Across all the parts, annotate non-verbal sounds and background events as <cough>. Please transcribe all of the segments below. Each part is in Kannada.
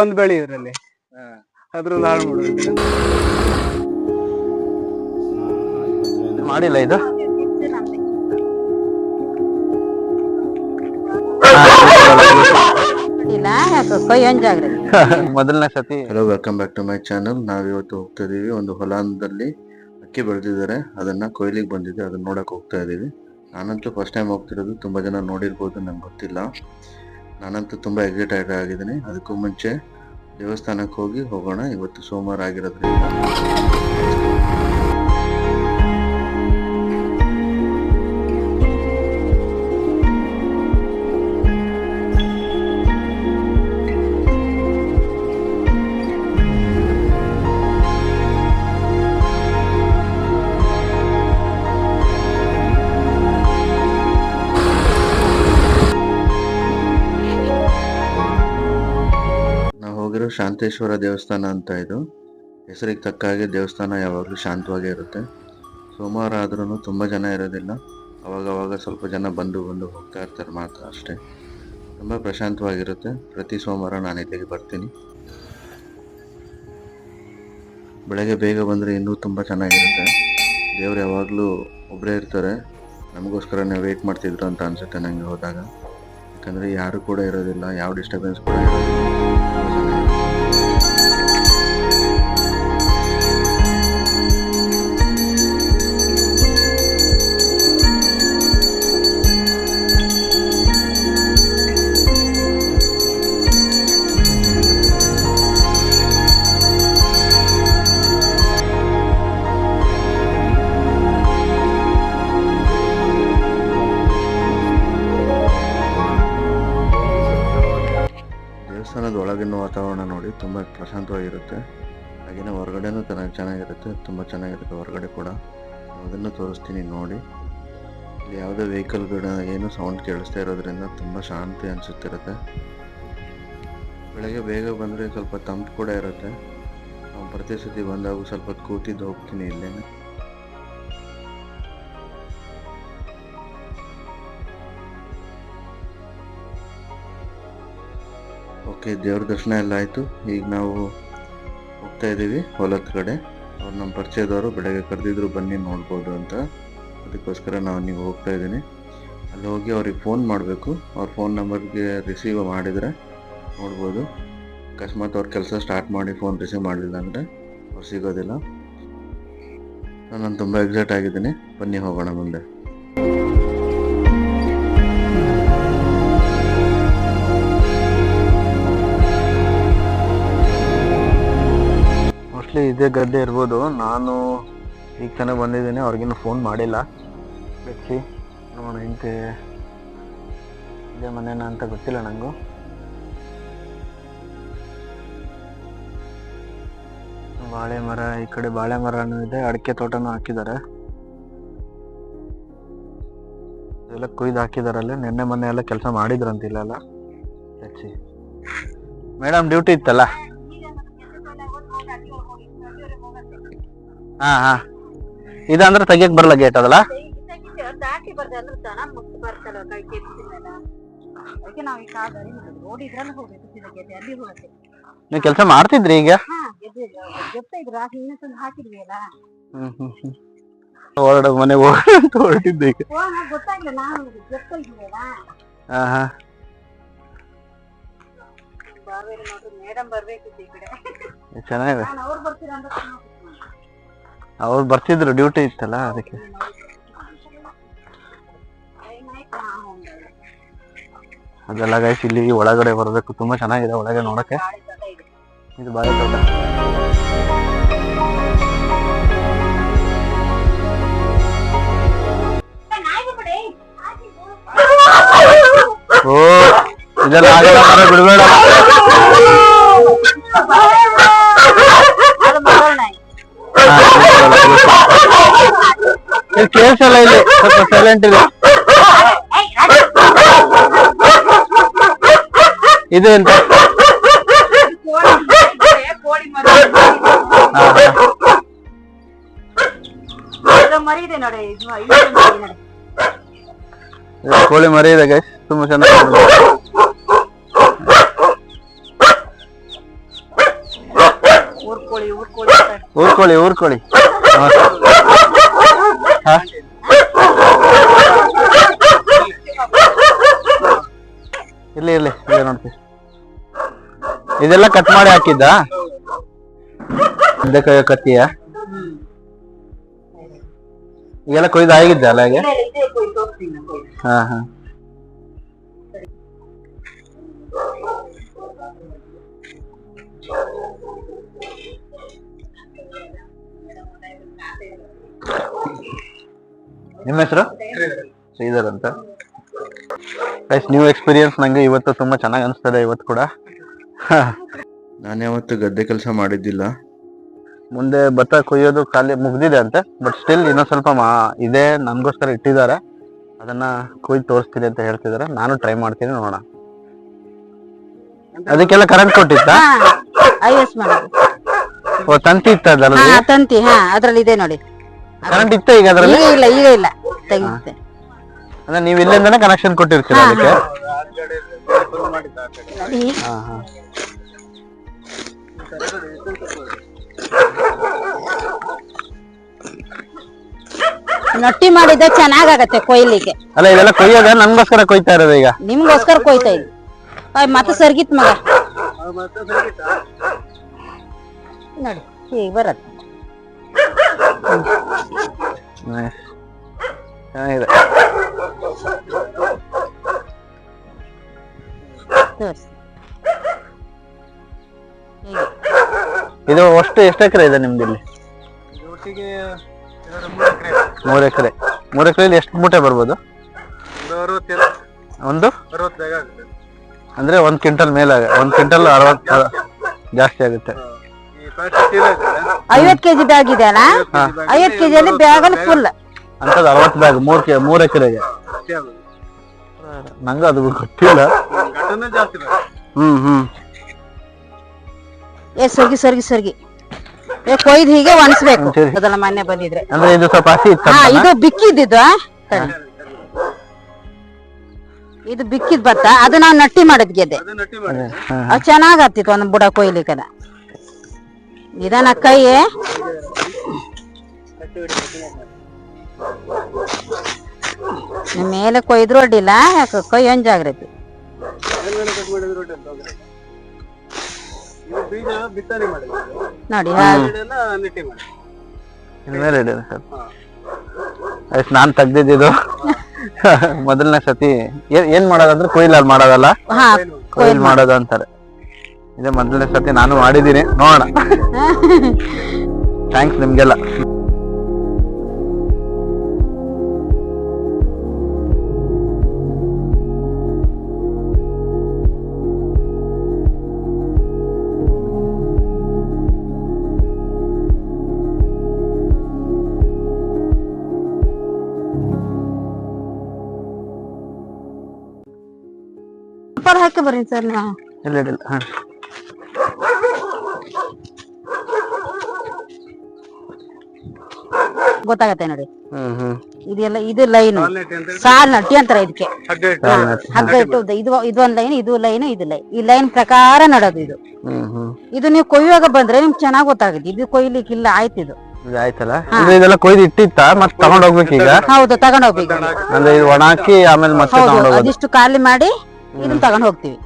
ಒಂದ್ ಬೆಳಿ ಇದ್ರಲ್ಲಿ. ಅದ್ರಲ್ಲಿ ಹಾಳು ಮಾಡ್ಬೇಕು ಮಾಡಿಲ್ಲ ಇದು? <laughs> ಮೊದಲನೇ ಸತಿ. Hello welcome back to my channel ನಾವಿವತ್ತು ಹೋಗ್ತಾ ಇದೀವಿ. ಒಂದು ಹೊಲದಲ್ಲಿ ಅಕ್ಕಿ ಬೆಳೆದಿದ್ದಾರೆ. ಅದನ್ನ ಕೊಯ್ಲಿಗೆ ಬಂದಿದೆ ಅದನ್ನ ನೋಡಕ್ ಹೋಗ್ತಾ ಇದೀವಿ. ನಾನಂತೂ ಫಸ್ಟ್ ಟೈಮ್ ಹೋಗ್ತಿರೋದು. ತುಂಬಾ ಜನ ನೋಡಿರ್ಬೋದು ನಂಗೆ ಗೊತ್ತಿಲ್ಲ. ನಾನಂತೂ ತುಂಬ ಎಕ್ಸೈಟೆಡ್ ಆಗಿದ್ದೀನಿ. ಅದಕ್ಕೂ ಮುಂಚೆ ದೇವಸ್ಥಾನಕ್ಕೆ ಹೋಗಿ ಹೋಗೋಣ. ಇವತ್ತು ಸೋಮವಾರ ಆಗಿರೋದ್ರಿಂದ. ಶಾಂತೇಶ್ವರ ದೇವಸ್ಥಾನ ಅಂತ ಇದು. ಹೆಸರಿಗೆ ತಕ್ಕ ಹಾಗೆ ದೇವಸ್ಥಾನ ಯಾವಾಗಲೂ ಶಾಂತವಾಗೇ ಇರುತ್ತೆ. ಸೋಮವಾರ ಆದ್ರೂ ತುಂಬ ಜನ ಇರೋದಿಲ್ಲ. ಅವಾಗವಾಗ ಅವಾಗ ಸ್ವಲ್ಪ ಜನ ಬಂದು ಬಂದು ಹೋಗ್ತಾ ಇರ್ತಾರೆ ಮಾತ್ರ ಅಷ್ಟೇ. ತುಂಬ ಪ್ರಶಾಂತವಾಗಿರುತ್ತೆ. ಪ್ರತಿ ಸೋಮವಾರ ನಾನು ಇಲ್ಲಿಗೆ ಬರ್ತೀನಿ. ಬೆಳಗ್ಗೆ ಬೇಗ ಬಂದರೆ ಇನ್ನೂ ತುಂಬ ಚೆನ್ನಾಗಿರುತ್ತೆ. ದೇವ್ರು ಯಾವಾಗಲೂ ಒಬ್ಬರೇ ಇರ್ತಾರೆ. ನಮಗೋಸ್ಕರನೇ ವೆಯ್ಟ್ ಮಾಡ್ತಿದ್ರು ಅಂತ ಅನಿಸುತ್ತೆ ನನಗೆ ಹೋದಾಗ. ಯಾಕಂದರೆ ಯಾರು ಕೂಡ ಇರೋದಿಲ್ಲ, ಯಾವ ಡಿಸ್ಟರ್ಬೆನ್ಸ್ ಕೂಡ ಇರೋದಿಲ್ಲ. ಒಳಗಿನ ವಾತಾವರಣ ನೋಡಿ ತುಂಬ ಪ್ರಶಾಂತವಾಗಿರುತ್ತೆ. ಹಾಗೆಯೇ ಹೊರಗಡೆನೂ ಚೆನ್ನಾಗಿ ಚೆನ್ನಾಗಿರುತ್ತೆ, ತುಂಬ ಚೆನ್ನಾಗಿರುತ್ತೆ ಹೊರಗಡೆ ಕೂಡ. ಅದನ್ನು ತೋರಿಸ್ತೀನಿ ನೋಡಿ. ಇಲ್ಲಿ ಯಾವುದೇ ವೆಹಿಕಲ್ಗಳ ಏನು ಸೌಂಡ್ ಕೇಳಿಸ್ತಾ ಇರೋದ್ರಿಂದ ತುಂಬ ಶಾಂತಿ ಅನಿಸುತ್ತಿರುತ್ತೆ. ಬೆಳಗ್ಗೆ ಬೇಗ ಬಂದರೆ ಸ್ವಲ್ಪ ತಂಪು ಕೂಡ ಇರುತ್ತೆ. ಪ್ರತಿ ಸತಿ ಬಂದಾಗ ಸ್ವಲ್ಪ ಕೂತಿದ್ದು ಹೋಗ್ತೀನಿ ಇಲ್ಲೇ ಓಕೆ, ದೇವ್ರ ದರ್ಶನ ಎಲ್ಲ ಆಯಿತು. ಈಗ ನಾವು ಹೋಗ್ತಾ ಇದ್ದೀವಿ ಹೊಲದ ಕಡೆ. ಅವ್ರು ನಮ್ಮ ಪರಿಚಯದವರು ಬೆಳಗ್ಗೆ ಕರೆದಿದ್ರು, ಬನ್ನಿ ನೋಡ್ಬೋದು ಅಂತ. ಅದಕ್ಕೋಸ್ಕರ ನಾವು ನೀವು ಹೋಗ್ತಾ ಇದ್ದೀನಿ. ಅಲ್ಲಿ ಹೋಗಿ ಅವ್ರಿಗೆ ಫೋನ್ ಮಾಡಬೇಕು. ಅವ್ರ ಫೋನ್ ನಂಬರ್ಗೆ ರಿಸೀವ್ ಮಾಡಿದರೆ ನೋಡ್ಬೋದು. ಅಕಸ್ಮಾತ್ ಅವ್ರ ಕೆಲಸ ಸ್ಟಾರ್ಟ್ ಮಾಡಿ ಫೋನ್ ರಿಸೀವ್ ಮಾಡಲಿಲ್ಲ ಅಂದರೆ ಅವ್ರು ಸಿಗೋದಿಲ್ಲ. ನಾನು ತುಂಬ ಎಕ್ಸೈಟ್ ಆಗಿದ್ದೀನಿ. ಬನ್ನಿ ಹೋಗೋಣ ಮುಂದೆ. ಇದೇ ಗದ್ದೆ ಇರ್ಬೋದು. ನಾನು ಈಗ ಚೆನ್ನಾಗಿ ಬಂದಿದ್ದೀನಿ ಅವ್ರಿಗಿನ್ನೂ ಫೋನ್ ಮಾಡಿಲ್ಲ. ಬೆಚ್ಚಿ ನೋಡೋಣ ಇಂತೆ ಇದೇ ಮನೇನ ಅಂತ ಗೊತ್ತಿಲ್ಲ ನನಗೂ ಬಾಳೆ ಮರ, ಈ ಕಡೆ ಬಾಳೆ ಮರನೂ ಇದೆ, ಅಡಿಕೆ ತೋಟನೂ ಹಾಕಿದ್ದಾರೆ. ಎಲ್ಲ ಕುಯ್ದು ಹಾಕಿದಾರಲ್ಲ, ನಿನ್ನೆ ಮೊನ್ನೆ ಎಲ್ಲ ಕೆಲಸ ಮಾಡಿದ್ರಂತಿಲ್ಲ ಹೆಚ್ಚಿ ಮೇಡಮ್ ಡ್ಯೂಟಿ ಇತ್ತಲ್ಲ? ಹಾ ಹಾ. ಇದಂದ್ರೆ ತೆಗಿಯಕ್ ಬರಲ್ಲ ಗೇಟ್ ಅದಲ್ಲ? ದಾಟಿ ಬರ್ದೆ ಅಂದ್ರೆ ದನ ಮುಟ್ಟು ಬರ್ತಲ್ಲ ಕೈ ಕೆತ್ತಿಲ್ಲ ಅದಕ್ಕೆ ನಾವು ಈ ಕಾಲ ರೋಡ್ ಇದ್ರಲ್ಲಿ ಹೋಗ್ಬೇಕು ಸೀದಾ ಗೆದ್ದೆ ಅಲ್ಲಿ ಹೋಗುತ್ತೆ. ನೀವು ಕೆಲಸ ಮಾಡ್ತಿದ್ರಿ ಈಗ? ಹಾ ಗೆದ್ದೆ ಗೊತ್ತಾ ಇದ್ರ. ಇನ್ನೊಂದ್ಸಲ ಹಾಕಿದ್ವಿ ಅಲ್ಲ. ಹ್ಮ್ ಹ್ಮ್ ಹ್ಮ್. ಹೊರಡ ಮನೆ ಅಂತ ಹೊರಟಿದ್ದೆ ಈಗ. ಗೊತ್ತಾಗಿಲ್ಲ ನಾನು ಗೊತ್ತಾ ಇದ್ವಿಯಲ್ಲ ಹಾ ಹಾ. ಬಾವೇರಿ ನೋಡ್ರಿ ಮೇಡಮ್ ಬರ್ಬೇಕಿತ್ತು ಈ ಕಡೆ. ಚೆನ್ನಾಗಿದೆ. ನಾನು ಅವ್ರು ಬರ್ತೀರಾ ಅಂತ ಅವ್ರು ಬರ್ತಿದ್ರು ಡ್ಯೂಟಿ ಇತ್ತಲ್ಲ ಅದಕ್ಕೆ. ಅದೆಲ್ಲ ಗೈಸ್ ಇಲ್ಲಿ ಒಳಗಡೆ ಬರಬೇಕು ತುಂಬಾ ಚೆನ್ನಾಗಿದೆ, ಒಳಗೆ ನೋಡಕ್ಕೆ. ಇದು ಬಾಳೆ ತೋಟ. ಓ, ಇದೆಲ್ಲ ಆಗಲ್ಲ ಬಿಡಬೇಡ. ಕೇಳಿಸಲ್ಲ ಇಲ್ಲಿ ಸ್ವಲ್ಪ ಸೈಲೆಂಟ್ ಇದೆ ಇದು ಎಂತ? ಕೋಳಿ ಮರಿ ಇದೆ ಗೈಸ್ ತುಂಬಾ ಚೆನ್ನಾಗಿ ಊರ್ಕೊಳ್ಳಿ ಊರ್ಕೊಳ್ಳಿ ಊರ್ಕೊಳ್ಳಿ ಊರ್ಕೊಳ್ಳಿ ಹಾ? ಇಲ್ಲಿ ಇಲ್ಲಿ ಇಲ್ಲೇ ನೋಡ್ತೀವಿ ಇದೆಲ್ಲ ಕಟ್ ಮಾಡಿ ಹಾಕಿದ್ದ? ಹಿಂದೆ ಕೈ ಕತ್ತಿಯ? ಈಗೆಲ್ಲ ಕೊಯ್ದು ಆಗಿದ್ದ ಅಲ್ಲ ಹಾಗೆ. ಹಾ ಹಾ. ನಿಮ್ಮ ಹೆಸರು? ಶ್ರೀಧರ್ ಅಂತ. ಗೈಸ್ ನ್ಯೂ ಎಕ್ಸ್ಪೀರಿಯನ್ಸ್ ನಂಗೆ ಇವತ್ತು ತುಂಬಾ ಚೆನ್ನಾಗಿ ಅನಿಸ್ತದೆ ಇವತ್ತು ಕೂಡ. ನಾನು ಯಾವತ್ತು ಗದ್ದೆ ಕೆಲಸ ಮಾಡಿದ್ದಿಲ್ಲ. ಮುಂದೆ ಭತ್ತ ಕೊಯ್ಯೋದು ಖಾಲಿ ಮುಗ್ದಿದೆ ಅಂತೆ ಬಟ್ ಸ್ಟಿಲ್ ಇನ್ನೊಂದು ಸ್ವಲ್ಪ ಮಾ ಇದೆ ನನ್ಗೋಸ್ಕರ ಇಟ್ಟಿದ್ದಾರೆ. ಅದನ್ನ ಕೊಯ್ದು ತೋರಿಸ್ತೀನಿ ಅಂತ ಹೇಳ್ತಿದ್ದಾರೆ. ನಾನು ಟ್ರೈ ಮಾಡ್ತೀನಿ ನೋಡೋಣ. ಅದಕ್ಕೆಲ್ಲ ಕರೆಂಟ್ ಕೊಟ್ಟಿತ್ತ? ಮಾಡೋದು ಓ ತಂತಿ ಇತ್ತ ಹಾ ಅದ್ರಲ್ಲಿ ತಂತಿ ಹಾ ಅದರಲ್ಲಿ ಇದೆ ನೋಡಿ. ಕರೆಂಟ್ ಇತ್ತ ಈಗ ಅದ್ರಲ್ಲಿ? ಈಗ ಇಲ್ಲ ಈಗ ಇಲ್ಲ ತೆಗಿತೆ ಅಂದ್ರೆ ನೀವು ಇಲ್ಲಿಂದಾನೆ ಕನೆಕ್ಷನ್ ಕೊಟ್ಟಿರ್ತೀರಾ ಅದಕ್ಕೆ? ಹಾ ಹಾ. ನೊಟ್ಟಿ ಮಾಡಿದ್ರೆ ಚೆನ್ನಾಗಾಗತ್ತೆ ಕೊಯ್ಲಿಕ್ಕೆ ಅಲ್ಲ ಇದೆಲ್ಲ ಕೊಯ್ಯೋದ? ನನ್ಗೋಸ್ಕರ ಕೊಯ್ತಾ ಇರೋದು ಈಗ? ನಿಮ್ಗೋಸ್ಕರ ಕೊಯ್ತಾ ಇದ್ವಿ. ಅಯ್ಯ, ಮತ್ತೆ ಸರ್ಗಿತ್ ಮಗ? ನೋಡಿ ಈಗ ಬರತ್ತೆ. ಚೆನ್ನಾಗಿದೆ. ಇದು ಅಷ್ಟು ಎಷ್ಟು ಎಕರೆ ಇದೆ ನಿಮ್ದು ಇಲ್ಲಿ? ಒಟ್ಟಿಗೆ ಮೂರು ಎಕರೆ. ಮೂರ್ ಎಕರೆ. ಮೂರ್ ಎಕರೆಯಲ್ಲಿ ಎಷ್ಟು ಮೂಟೆ ಬರ್ಬೋದು? ಒಂದು ಅಂದ್ರೆ ಒಂದ್ ಕ್ವಿಂಟಲ್ ಮೇಲೆ ಒಂದ್ ಕ್ವಿಂಟಲ್ ಅರವತ್ ಜಾಸ್ತಿ ಆಗುತ್ತೆ. ಐವತ್ ಕೆಜಿ ಬ್ಯಾಗ್ ಇದೆ. ಐವತ್ ಕೆಜಿಯಲ್ಲಿ ಬ್ಯಾಗಲ್ಲಿ ಫುಲ್ ಅಂತದ್ ಅರವತ್ ಬ್ಯಾಗ್ ಮೂರ್ ಕೆ ಮೂರ್ ಎಕರೆಗೆ. ಜಾಸ್ತಿ ಅದು ಗೊತ್ತಿಲ್ಲ. ಘಟನೆ ಜಾಸ್ತಿ ಬರುತ್ತೆ. ಹ್ಮ್ ಹ್ಮ್. ಏ ಸರ್ಗಿ ಸರ್ಗಿ ಸರ್ಗಿ. ಏ ಕೊಯ್ದು ಹೀಗೆ ಒಣಸ್ಬೇಕು. ಅದೆಲ್ಲ ಮೊನ್ನೆ ಬಂದಿದ್ರೆ. ಅಂದ್ರೆ ಇದು ಸ್ವಲ್ಪ ಹಸಿ ಇತ್ತು ಹಾ ಇದು ಬಿಕ್ಕಿದ್ದಿದ್ದು ಇದು ಬಿಕ್ಕಿದ್ ಭತ್ತ. ಅದು ನಾವು ನಟ್ಟಿ ಮಾಡಿದ್ ಗೆದ್ದೆ ಅದು ನಟ್ಟಿ ಮಾಡಿ ಅದು ಚೆನ್ನಾಗ್ ಆಗ್ತಿತ್ತು ಒಂದು ಬುಡ ಕೊಯ್ಲಿಕ್ಕದ ಇದನ್ನ ಕೈ ನಿಮ್ ಮೇಲೆ ಕೊಯ್ದು ಅಡ್ಡಿಲ್ಲ ಯಾಕೆ ಕೊಯ್ ಜಾಗ್ರತೆ ಮೇಲ್ಗಡೆ ಕಟ್ ಮಾಡಿದ್ರೆ ಒಳ್ಳೆ ತೊಂದ್ರೆ ಇಲ್ಲ. ಇದು ಬೀಜ ಬಿತ್ತನೆ ನೋಡಿ ಇದೆ. ಸರ್ ನಾನ್ ತೆಗ್ದಿದ್ದು ಮೊದಲನೇ ಸತಿ ಏನ್ ಮಾಡೋದಂದ್ರೆ ಕೊಯ್ಲಲ್ಲಿ ಮಾಡೋದಲ್ಲ? ಕೊಯ್ಲ್ ಮಾಡೋದು ಅಂತಾರೆ. ಇದೇ ಮೊದಲನೇ ಸತಿ ನಾನು ಮಾಡಿದ್ದೀನಿ. ನೋಡೋಣ. <laughs> ಥ್ಯಾಂಕ್ಸ್ ನಿಮ್ಗೆಲ್ಲ. ಹಾಕಿ ಬರ್ರಿ ಸರ್ ನೀವು. ಇಲ್ಲ ಇಲ್ಲ ಹಾ. ಗೊತ್ತಾಗತ್ತೆ ನೋಡಿ. ಹ್ಮ್ ಹ್ಮ್. ಇದೆಲ್ಲ ಇದು ಲೈನ್ ಸಾಲ್ ನಟ್ಟಿ ಅಂತಾರೆ ಇದಕ್ಕೆ. ಹಗ್ಗ ಇಟ್ಟು ಇದು ಇದು ಒಂದ್ ಲೈನ್ ಇದು ಲೈನ್ ಇದು ಲೈನ್ ಈ ಲೈನ್ ಪ್ರಕಾರ ನಡೋದು ಇದು. ಇದು ನೀವು ಕೊಯ್ಯುವಾಗ ಬಂದ್ರೆ ನಿಮ್ಗೆ ಚೆನ್ನಾಗ್ ಗೊತ್ತಾಗುತ್ತೆ. ಇದು ಕೊಯ್ಲಿಕ್ಕಿಲ್ಲ ಆಯ್ತು ಇದು. ಆಯ್ತಲ್ಲ? ಇದು ಇದೆಲ್ಲ ಕೊಯ್ದು ಇಟ್ಟಿತ್ತ? ಮತ್ತೆ ತಗೊಂಡ್ ಹೋಗ್ಬೇಕು ಈಗ? ಹೌದು ತಗೊಂಡ್ ಹೋಗ್ಬೇಕು. ಅಂದ್ರೆ ಇದು ಒಣ ಹಾಕಿ ಆಮೇಲೆ ಮತ್ತೆ ತಗೊಂಡ್ ಹೋಗೋದು. ಅದಿಷ್ಟು ಖಾಲಿ ಮಾಡಿ ಇದನ್ನ ತಗೊಂಡು ಹೋಗ್ತೀವಿ.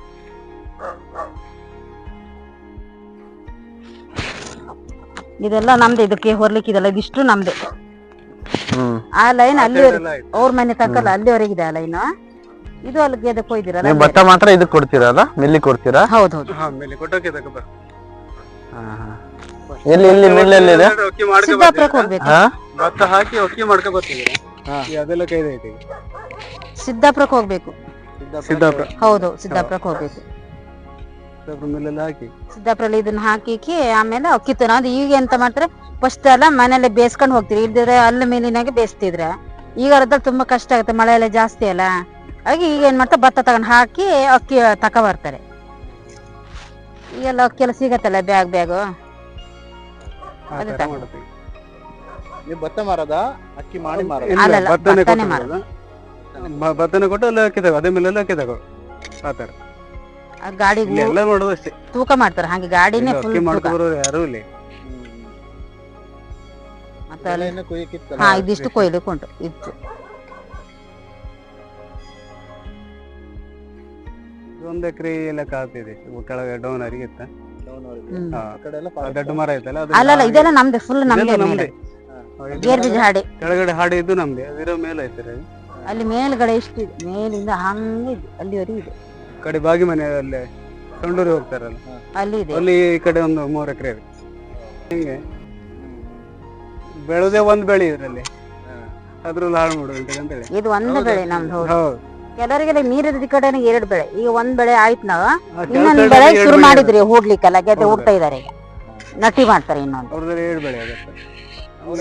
ಇದೆಲ್ಲ ನಮ್ದು ಇದಕ್ಕೆ ಹೊರ್ಲಿಕ್ಕೆ ಇದೆಲ್ಲ ಇದಿಷ್ಟು ನಮ್ದು. ಆ ಲೈನ್ ಅಲ್ಲಿ ಆಯ್ತು. ಅವ್ರ ಮನೆ ತಕ್ಕಲ್ಲ ಅಲ್ಲಿವರೆಗಿದೆ ಆ ಲೈನ್ ಇದು ಅಲ್ಲಿಗೆ ಅದಕ್ಕೆ ಹೋಯ್ದಿರಲ್ಲ ನೀವು ಭತ್ತ ಮಾತ್ರ ಇದಕ್ ಕೊಡ್ತೀರಲ್ಲ ಮಿಲ್ಲಿ ಕೊಡ್ತೀರಾ? ಹೌದು ಹೌದು. ಹಾ ಮಿಲ್ಲಿ ಕೊಟ್ಟೋಕೆ ಇದಕ್ಕೆ ಹಾ, ಹಾ. ಎಲ್ಲಿ ಎಲ್ಲಿ ಮಿಲ್ ಎಲ್ಲಿದೆ ಅಕ್ಕಿ ಮಾಡ್ಕೊ ಸಿದ್ದಾಪುರಕ್ಕೆ ಹೋಗ್ಬೇಕು? ಹಾ? ಭತ್ತ ಹಾಕಿ ಓಕೆ ಮಾಡ್ಕೊ ಬರ್ತಿದ್ದೀರಾ ಅದೆಲ್ಲ ಕೈದ ಇದೆ. ಸಿದ್ದಾಪುರಕ್ಕೆ ಹೋಗ್ಬೇಕು. ಸಿದ್ದಾಪುರ ಹೌದು ಸಿದ್ದಾಪುರಕ್ಕೆ ಹೋಗ್ಬೇಕು. ಸಿದ್ದಾಪುರ ಮೇಲೆಲ್ಲ ಹಾಕಿ. ಸಿದ್ದಾಪುರಲ್ಲಿ ಇದನ್ನ ಹಾಕಿಕಿ ಆಮೇಲೆ ಕಿತ್ತು ನಾವು ಈಗ ಎಂತ ಮಾಡ್ತಾರೆ. ಫಸ್ಟ್ ಎಲ್ಲ ಮನೇಲೆ ಬೇಯಿಸ್ಕೊಂಡು ಹೋಗ್ತೀವಿ. ಇಲ್ದಿದ್ರೆ ಅಲ್ಲಿ ಮೇಲಿನಾಗೆ ಬೇಯಿಸ್ತಿದ್ರೆ ಈಗ ಅದ್ರಲ್ಲಿ ತುಂಬಾ ಕಷ್ಟ ಆಗುತ್ತೆ. ಮಳೆ ಎಲ್ಲ ಜಾಸ್ತಿ ಅಲ್ಲ. ಹಾಗೆ ಈಗ ಏನ್ ಮಾಡ್ತಾರೆ? ಭತ್ತ ತಗೊಂಡು ಹಾಕಿ ಅಕ್ಕಿ ತಕ ಬರ್ತಾರೆ. ಈಗೆಲ್ಲ ಅಕ್ಕಿ ಎಲ್ಲ ಸಿಗತ್ತಲ್ಲ ಬ್ಯಾಗ್ ಬ್ಯಾಗು? ಅದು ಭತ್ತ ಮಾರದ? ಅಕ್ಕಿ ಮಾಡಿ ಮಾರದ? ಭತ್ತನೇ ಕೊಟ್ಟು ಬ- ಭತ್ತನೇ ಕೊಟ್ಟು ಅಲ್ಲಿ ಅಕ್ಕಿ ತಗೋ ಅದೇ ಮೇಲೆಲ್ಲ ಅಕ್ಕಿ ತಗೋ ಆ ಗಾಡಿಗೆ ಎಲ್ಲ ಮಾಡೋದು ಅಷ್ಟೇ. ತೂಕ ಮಾಡ್ತಾರೆ ಹಾಗೆ ಗಾಡಿನೇ ಇಲ್ಲಿ ಫುಲ್ ಅಕ್ಕಿ ತೂಕ. ಮಾಡ್ಕೊ ಬರೋರು ಯಾರು ಇಲ್ಲಿ. ಮತ್ತೆ ಅಲ್ಲಿ ಇನ್ನು ಕುಯ್ಯಕ್ಕಿತ್ತಲ್ಲ, ಹಾ ಇದಿಷ್ಟು ಬೇಷ್. ಕೊಯ್ಲಿಕ್ಕೆ ಉಂಟು ಇತ್ತು. ಒಂದು ಎಕರೆ ಲೆಕ್ಕ ಆಗ್ತಿದೆ ಕೆಳಗೆ ಡೌನ್ ಇತ್ತ down ಹ್ಮ್. ಆ ಕಡೆ ಎಲ್ಲ ಆ forest. ದೊಡ್ಡ ಮರ ಐತಲ್ಲ ಅದು ಇದೆಲ್ಲ ನಮ್ದೆ ಫುಲ್ ನಮ್ದೆ ಮೇಲೆ. ಹಾ. ಗೇರ್ ಬೀಜ ಹಾಡಿ. ಕೆಳಗಡೆ ಹಾಡಿ ಇದ್ದು ನಮ್ದೆ ಅದಿರೋ ಮೇಲೆ ಐತೆ ಅಲ್ಲಿ ಮೇಲ್ಗಡೆ ಇಷ್ಟಿದೆ. ಇದೆ ಮೇಲಿಂದ ಹಂಗೆ ಇದೆ ಅಲ್ಲಿವರೆಗೆ ಇದೆ. ಕಡೆ ಬಾಗಿ ಮನೆ ಅಲ್ಲೇ ಸಂಡೂರಿ ಹೋಗ್ತಾರಲ್ಲ? ಅಲ್ಲಿ ಇದೆ ಅಲ್ಲಿ ಈ ಕಡೆ ಒಂದು ಮೂರು ಎಕರೆ ಇದೆ. ಹಿಂಗೆ. ಬೆಳೆದೇ ಒಂದ್ ಬೆಳೆ ಇದ್ರಲ್ಲಿ. ಅದ್ರಲ್ಲಿ ಹಾಳು ಮಾಡುವಂತೆ ಅಂತೇಳಿ ಇದು ಒಂದು ಬೆಳೆ ನಮ್ದು. ಹೌದು. ಹೌದು ಕೆಲವರಿಗೆಲ್ಲ ನೀರಿದ ಕಡೆನೆ ಎರಡು ಬೆಳೆ. ಈಗ ಒಂದ್ ಬೆಳೆ ಆಯ್ತು ನಾವು. ಇನ್ನೊಂದ್ ಬೆಳೆ ಶುರು ಮಾಡಿದ್ರಿ ಹೋಗ್ಲಿಕ್ಕೆಲ್ಲ. ಗೆದ್ದೆ ಹೋಗ್ತಾ ಇದಾರೆ. ಈಗ ನಟಿ ಮಾಡ್ತಾರೆ ಇನ್ನೊಂದು. ಅವ್ರದ್ರಲ್ಲಿ ಏಳು ಬೆಳೆ ಆಗುತ್ತೆ.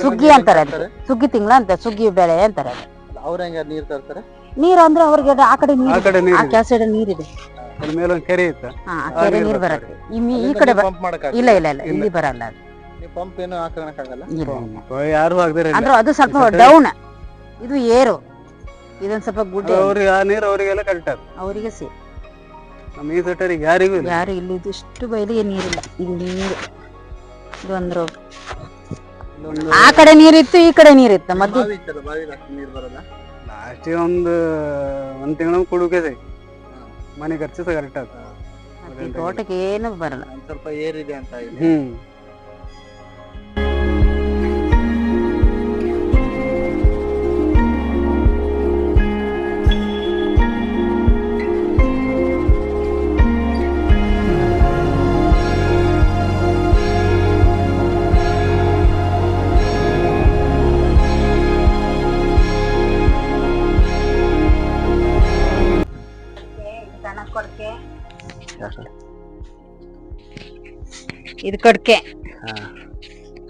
ಸುಗ್ಗಿ ಅಂತಾರೆ? ಸುಗ್ಗಿ ತಿಂಗಳ ಅಂತ ಸುಗ್ಗಿ ಬೆಳೆ ಅಂತಾರೆ ಅದು. ಅವ್ರ ಹೆಂಗ ನೀರ್ ತರ್ತಾರೆ? ನೀರು ಅಂದ್ರೆ ಅವ್ರಿಗೆ ಆ ಕಡೆ ಆ ನೀರು ಆ ಕೆಳ ಸೈಡ್ ನೀರಿದೆ. ಅದ್ರ ಮೇಲೆ ಒಂದು ಕೆರೆ ಇತ್ತ? ಹಾ ಆ ಆ ಕೆರೆ ನೀರು ನೀರು ಬರುತ್ತೆ. ಈ ಮೀ- ಈ ಕಡೆ ಪಂಪ್ ಮಾಡಕ್ ಇಲ್ಲ ಇಲ್ಲ ಇಲ್ಲ ಇಲ್ಲಿ ಬರಲ್ಲ ಅದು. ನೀವು ಪಂಪ್ ಏನು ಇಲ್ಲ, ಇಲ್ಲ. ಯಾರು ಹಾಕ್ದಿರ ಅಂದ್ರೆ ಅದು ಸ್ವಲ್ಪ ಡೌನ್ ಇದು ಏರು. ಇದೊಂದ್ ಸ್ವಲ್ಪ ಗುಡ್ಡೆ. ಅವ್ರಿಗೆ ಆ ನೀರು ಅವರಿಗೆಲ್ಲ ಕರೆಕ್ಟ್ ಅವರಿಗೆ ಸೇ ನಮ್ಮ ಈ ಸೆಟರಿಗೆ ಯಾರಿಗೂ ಇಲ್ಲ. ಯಾರು ಇಲ್ಲಿ ಇಷ್ಟು ಬಯಲಿಗೆ ನೀರಿಲ್ಲ. ಇಲ್ಲಿ ನೀರು. ಇದು ಅಂದ್ರೆ ಇಲ್ಲೊಂದು ಆ ಕಡೆ ನೀರಿತ್ತು ಈ ಕಡೆ ನೀರಿತ್ತು ಮದ್ದು. ಬಾವಿ ಇತ್ತಲ್ಲ ನೀರ್ ಬರಲ್ಲ ಲಾಸ್ಟ್ ಒಂದು ಒಂದ್ ತಿಂಗಳ ಕುಡುಕೆ ಮನೆ ಖರ್ಚು ಸಹ ಕರೆಕ್ಟ್ ಆಗ್ತದೆ ತೋಟಕ್ಕೆ ಏನು ಬರಲ್ಲ. ಒಂದ್ ಸ್ವಲ್ಪ ಏರಿದೆ ಅಂತ ಇದೆ. ಹ್ಮ್. ಕೊಡ್ಕೆ. ಹಾ.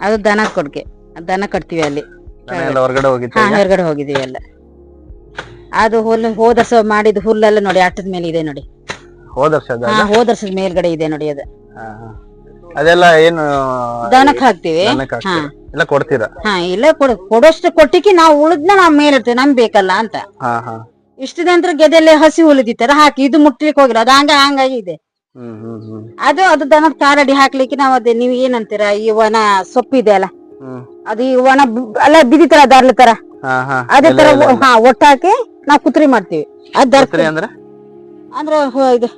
ಅದು ದನ ಕೊಡ್ಕೆ. ದನ ಕಟ್ತೀವಿ ಅಲ್ಲಿ. ದನ ಎಲ್ಲ ಹೊರಗಡೆ ಹೋಗಿತ್ತು ಹಾ ಈಗ? ಹೊರಗಡೆ ಹೋಗಿದೀವಿ ಎಲ್ಲ. ಅದು ಹುಲ್ಲು ಹೋದ ವರ್ಷ ಮಾಡಿದ ಹುಲ್ಲೆಲ್ಲ ನೋಡಿ ಅಟ್ಟದ ಮೇಲೆ ಇದೆ ನೋಡಿ. ಹೋದ ವರ್ಷ ಅದ ಹಾ ಹೋದ ವರ್ಷದ ಮೇಲ್ಗಡೆ ಇದೆ ನೋಡಿ ಅದು. ಹಾ, ಹಾ. ಅದೆಲ್ಲ ಏನು ದನಕ್ ಹಾಕ್ತಿವಿ. ದನಕ್ಕೆ ಹಾ. ಹಾಕ್ತೀರಾ? ಎಲ್ಲ ಕೊಡ್ತೀರಾ? ಹಾ ಇಲ್ಲ ಕೊಡ ಕೊಡೋಷ್ಟು ಕೊಟ್ಟಿಗೆ ನಾವು ಉಳಿದ್ನ ನಾವ್ ಮೇಲಿರ್ತೇವೆ ನಮ್ ಬೇಕಲ್ಲ ಅಂತ. ಹಾ ಹಾ. ಇಷ್ಟು ಹಸಿ ಹಾಕಿ ಇದು ಮುಟ್ಲಿಕ್ಕೆ ಹೋಗಿಲ್ಲ ಅದ ಹಂಗ ಹಂಗಾಗಿ ಇದೆ. ಅದು ಅದು ದನದ ಕಾಲಡಿ ಹಾಕ್ಲಿಕ್ಕೆ ನಾವು ಅದೇ ನೀವು ಏನಂತೀರಾ ಈ ವನ ಸೊಪ್ಪಿದೆ ಅಲ್ಲ ಅದು ಈ ಒಣ ಬಿ- ಅಲ್ಲ ದಾರ್ಲ ತರ. ಹಾ ಹಾ. ಅದೇ ತರ. ಹಾ ಒಟ್ಟಾಕಿ ನಾವು ಕುತ್ರಿ ಮಾಡ್ತೀವಿ. ಅದ್ ದರ್ಕ. ಅಂದ್ರೆ? ಅಂದ್ರೆ ಹೊ- ಇದು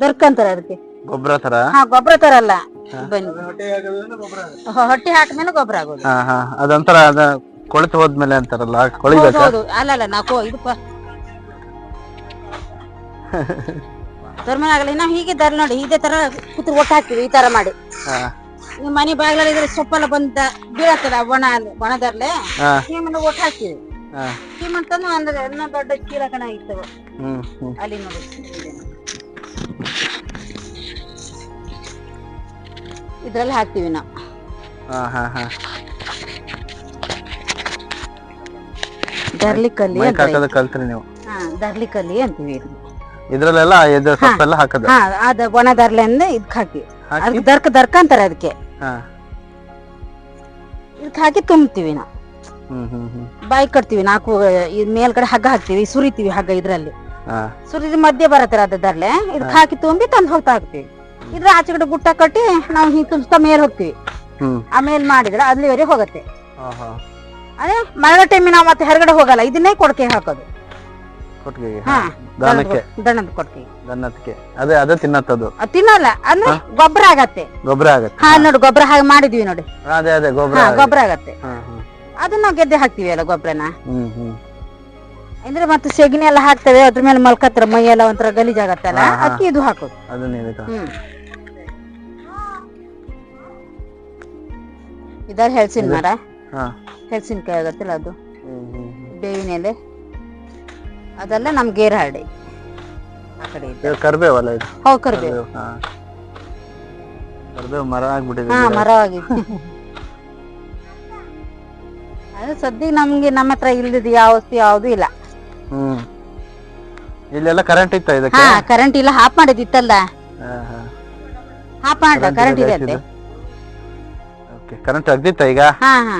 ದರ್ಕ ಅಂತಾರ ಅದಕ್ಕೆ. ಗೊಬ್ಬರ ತರ? ಹಾ ಗೊಬ್ಬರ ತರ ಅಲ್ಲ. ಬನ್ನಿ. ಹೊಟ್ಟೆ. ಹೊ- ಹೊಟ್ಟೆ ಹಾಕಿದ್ಮೇಲೆ ಗೊಬ್ಬರ ಆಗೋದು. ಹಾ ಹಾ. ಅದೊಂಥರ ಅದ ಕೊಳೆತು ಹೋದ್ಮೇಲೆ ಅಂತಾರಲ್ಲ ಹೌದು ಕೊಳಿಬೇಕಾ? ಹೌದು ಅಲ್ಲ ಅಲ್ಲ ನಾವು ಕೊ- <laughs> ಧರ್ಮನ ಆಗಲಿ ನಾವು ಹೀಗೆ ದರ್ ನೋಡಿ ಇದೇ ತರ ಕೂತ್ರ ಒಟ್ಟು ಹಾಕ್ತಿವಿ ಈ ತರ ಮಾಡಿ. ಹಾ. ಮನೆ ಬಾಗಿಲಲ್ಲಿ ಇದ್ರೆ ಸೊಪ್ಪೆಲ್ಲ ಬಂದ ಬೀಳತ್ತದ ಒಣ ಒಣದರ್ಲೆ? ಹಾ. ಹೀಮನ್ನು ಒಟ್ಟು ಹಾಕ್ತಿವಿ. ಹಾ. ಹೀಮಂತಂದು ಅಂದ್ರೆ ಎಲ್ಲ ದೊಡ್ಡ ಚೀಲ ಕಣ ಇರ್ತವೆ. ಹ್ಮ್ ಹ್ಮ್. ಅಲ್ಲಿ ನೋಡಿ. ಇದ್ರಲ್ಲಿ ಹಾಕ್ತಿವಿ ನಾವು. ಹಾ ಹಾ ಹಾ. ದರ್ಲಿಕಲ್ಲಿ ಕಲ್ತ್ರಿ ನೀವು. ಹಾ ದರ್ಲಿಕಲ್ಲಿ ಅಂತೀವಿ. ಇದ್ರಲ್ಲೆಲ್ಲ ಇದು ಸೊಪ್ಪೆಲ್ಲ ಹಾಕದ? ಹಾ ಅದ ಒಣ ದರ್ಲೆ ಅಂದ್ರೆ ಇದಕ್ ಹಾಕಿ. ಹಾಕಿ? ಅದಕ್ಕೆ ದರ್ಕ ದರ್ಕ ಅಂತಾರೆ ಅದಕ್ಕೆ. ಹಾ. ಇದಕ್ ಹಾಕಿ ತುಂಬ್ತೀವಿ ನಾವು. ಹ್ಮ್ ಹ್ಮ್ ಹ್ಮ್. ಬಾಯಿ ಕಟ್ತೀವಿ ನಾಲ್ಕು ಇದ್ ಮೇಲ್ಗಡೆ ಹಗ್ಗ ಹಾಕ್ತಿವಿ ಸುರಿತೀವಿ ಹಗ್ಗ ಇದ್ರಲ್ಲಿ. ಹಾ. ಸುರಿದ ಮಧ್ಯೆ ಬರತ್ತರ ಅದ ದರ್ಲೆ. ಇದಕ್ ಹಾಕಿ ತುಂಬಿ ತಂದು ಹೋಗ್ತಾ ಹಾಕ್ತಿವಿ. ಇದ್ರ ಆಚೆ ಕಡೆ ಗುಟ್ಟ ಕಟ್ಟಿ ನಾವು ಹಿಂಗ್ ತುಂಬಿಸ್ತಾ ಮೇಲ್ ಹೋಗ್ತಿವಿ. ಹ್ಮ್. ಆಮೇಲೆ ಮಾಡಿದ್ರೆ ಅಲ್ಲಿವರೆಗೆ ಹೋಗತ್ತೆ. ಹಾ ಹಾ ಅದೇ ಮಳೆ ಟೈಮಿ ನಾವು ಮತ್ತೆ ಹೊರಗಡೆ ಹೋಗಲ್ಲ ಇದನ್ನೇ ಕೊಡಕೆ ಹಾಕೋದು. ಕೊಟ್ಟಿಗೆಗೆ ಹಾ ದನಕ್ಕೆ ದನದ ಕೊಟ್ಟಿಗೆ ದನಕ್ಕೆ ಅದೇ ಅದೇ ತಿನ್ನತ್ತದು. ಅದ್ ತಿನ್ನಲ್ಲ ಅಂದ್ರೆ ಗೊಬ್ಬರ ಆಗತ್ತೆ. ಗೊಬ್ಬರ ಆಗತ್ತೆ. ಹಾ ನೋಡಿ ಗೊಬ್ಬರ ಹಾಗೆ ಮಾಡಿದ್ವಿ ನೋಡಿ. ಅದೇ ಅದೇ ಗೊಬ್ಬರ ಹಾ ಗೊಬ್ಬರ ಆಗತ್ತೆ. ಅದನ್ನ ನಾವು ಗೆದ್ದೆ ಹಾಕ್ತಿವಿ ಅಲ್ಲ ಗೊಬ್ಬರನ ಹ್ಮ್ ಹ್ಮ್. ಅಂದ್ರೆ ಮತ್ತೆ ಸೆಗಣಿ ಎಲ್ಲ ಹಾಕ್ತೇವೆ ಅದ್ರ ಮೇಲೆ ಮಲ್ಕತ್ರ ಮೈ ಎಲ್ಲ ಒಂಥರ ಗಲೀಜಾಗತ್ತಲ್ಲ ಅಕ್ಕಿ. ಇದು ಹಾಕೋದು. ಅದನ್ನ ಇದಕ್ಕ ಹ್ಮ್. ಇದಾರ ಹೆಲ್ಸಿನ ಮರ? ಹಾ. ಹೆಲ್ಸಿನಕಾಯಿ ಆಗತ್ತಲ್ಲ ಅದು. ಬೇವಿನ ಎಲೆ? ಅದೆಲ್ಲ ನಮ್ ಗೇರ್ ಹರಡಿ ಆ ಕಡೆ ಇದೆ. ಇದು ಕರ್ಬೇವಲ್ಲ ಇದು? ಹೋಗ್ ಕರ್ಬೇವು. ಹಾ. ಕರ್ಬೇವು ಮರ ಆಗ್ಬಿಟ್ಟಿದೆ ಹಾ ಗಿಡ. ಮರವಾಗಿದೆ <laughs> ಅದು ಸದ್ಯ ನಮ್ಗೆ ನಮ್ಮ ಹತ್ರ ಇಲ್ಲದ ಯಾವ ವಸ್ತು ಯಾವ್ದು ಇಲ್ಲ. ಹ್ಮ್. ಇಲ್ಲೆಲ್ಲ ಕರೆಂಟ್ ಇತ್ತ ಇದಕ್ಕೆ? ಹಾ ಕರೆಂಟ್ ಇಲ್ಲ ಹಾಫ್ ಮಾಡಿದಿತ್ತಲ್ಲ ಹಾ ಹಾ. ಹಾಫ್ ಮಾಡ ಕರೆಂಟ್ ಇದೆ ಅಂತೆ. ಓಕೆ ಕರೆಂಟ್ ತೆಗ್ದಿತ್ತ ಈಗ? ಹಾ ಹಾ.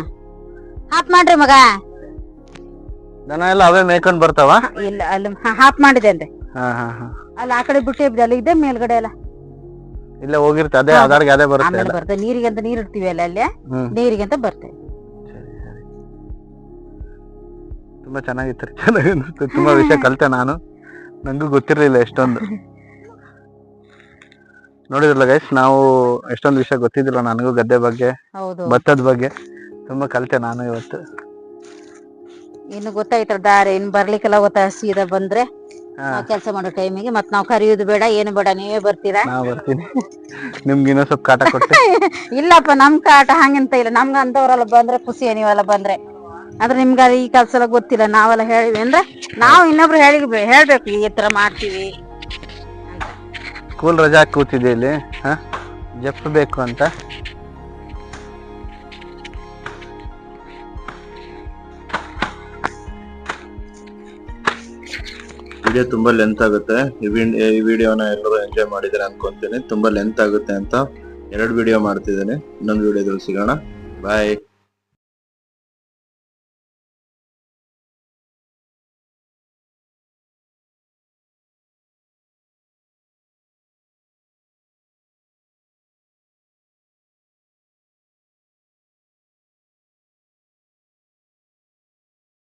ಹಾಫ್ ಮಾಡ್ರಿ ಮಗ. ದನ ಎಲ್ಲ ಅವೇ ಮೇಯ್ಕೊಂಡ್ ಬರ್ತಾವ? ಇಲ್ಲ ಅಲ್ಲಿ ಹಾಪ್ ಮಾಡಿದೆ ಅಂತೆ. ಹಾ ಹಾ ಹಾ. ಅಲ್ಲಿ ಆ ಕಡೆ ಬಿಟ್ಟು ಇಬ್ದೆ ಅಲ್ಲಿ ಇದೆ ಮೇಲ್ಗಡೆ ಎಲ್ಲ. ಇಲ್ಲ ಹೋಗಿರ್ತೆ ಅದೇ ಆಧಾರ್ಗೆ ಅದಾರ್ಗೆ ಅದೇ ಬರುತ್ತೆ ಆಮೇಲೆ ಬರ್ತದೆ ನೀರಿಗೆ ಅಂತ ನೀರ್ ಇಡ್ತೀವಿ ಅಲ್ಲ ಅಲ್ಲಿ? ಹ್ಮ್. ನೀರಿಗೆ ಅಂತ ಸರಿ ತುಂಬಾ ಚೆನ್ನಾಗಿತ್ತು ಚೆನ್ನಾಗಿ ಅನಿಸ್ತು ತುಂಬಾ ವಿಷಯ <laughs> ಕಲಿತೆ ನಾನು. ನಂಗೂ ಗೊತ್ತಿರಲಿಲ್ಲ ಎಷ್ಟೊಂದು. ನೋಡಿದ್ರಲ್ಲ ಗೈಸ್ ನಾವು ಎಷ್ಟೊಂದು ವಿಷಯ ಗೊತ್ತಿದ್ದಿಲ್ಲ ನನಗೂ ಗದ್ದೆ ಬಗ್ಗೆ ಹೌದು. ಭತ್ತದ ಬಗ್ಗೆ. ತುಂಬಾ ಕಲಿತೆ ನಾನು ಇವತ್ತು. ಇನ್ನು ಗೊತ್ತಾಯ್ತಲ್ಲ ದಾರಿ ಇನ್ನು ಬರ್ಲಿಕ್ಕೆಲ್ಲ ಗೊತ್ತಾ ಸೀದಾ ಬಂದ್ರೆ ಹಾ. ಕೆಲಸ ಮಾಡೋ ಟೈಮಿಗೆ ಮತ್ ನಾವ್ ಕರಿಯೋದು ಬೇಡ ಏನು ಬೇಡ ನೀವೇ ಬರ್ತೀರಾ? ನಾ ಬರ್ತೀನಿ ನಿಮ್ಗೆ ಇನ್ನೊಂದ್ ಸ್ವಲ್ಪ ಕಾಟ ಕೊಟ್ಟೆ. <laughs> ಇಲ್ಲಪ್ಪ ನಮ್ ಕಾಟ ಹಂಗಂತ ಇಲ್ಲ. ನಮ್ಗ ಅಂತವ್ರೆಲ್ಲ ಬಂದ್ರೆ ಖುಷಿ ನೀವೆಲ್ಲ ಬಂದ್ರೆ. ಆದ್ರೆ ನಿಮ್ಗ ಅದು ಈ ಕೆಲ್ಸ ಎಲ್ಲ ಗೊತ್ತಿಲ್ಲ. ನಾವೆಲ್ಲ ಹೇಳಿವಿ ಅಂದ್ರೆ ನಾವು ಇನ್ನೊಬ್ರು ಹೇಳಿ ಹೇಳ್ಬೇಕು ಈ ತರ ಮಾಡ್ತೀವಿ. ಸ್ಕೂಲ್ ರಜಾ ಹಾಕಿ ಕೂತಿದ್ದೆ ಇಲ್ಲಿ. ಹಾ? ಜಪ್ ಬೇಕು ಅಂತ. ವಿಡಿಯೋ ತುಂಬಾ ಲೆಂತ್ ಆಗುತ್ತೆ. ಈ ವಿಡ್- ಈ ವಿಡಿಯೋನ ಎಲ್ಲರೂ ಎಂಜಾಯ್ ಮಾಡಿದಾರೆ ಅನ್ಕೊಂತೀನಿ. ತುಂಬಾ ಲೆಂತ್ ಆಗುತ್ತೆ ಅಂತ. ಎರಡು ವಿಡಿಯೋ ಮಾಡ್ತಿದ್ದೀನಿ. ಇನ್ನೊಂದು ವಿಡಿಯೋದಲ್ಲಿ ಸಿಗೋಣ. ಬಾಯ್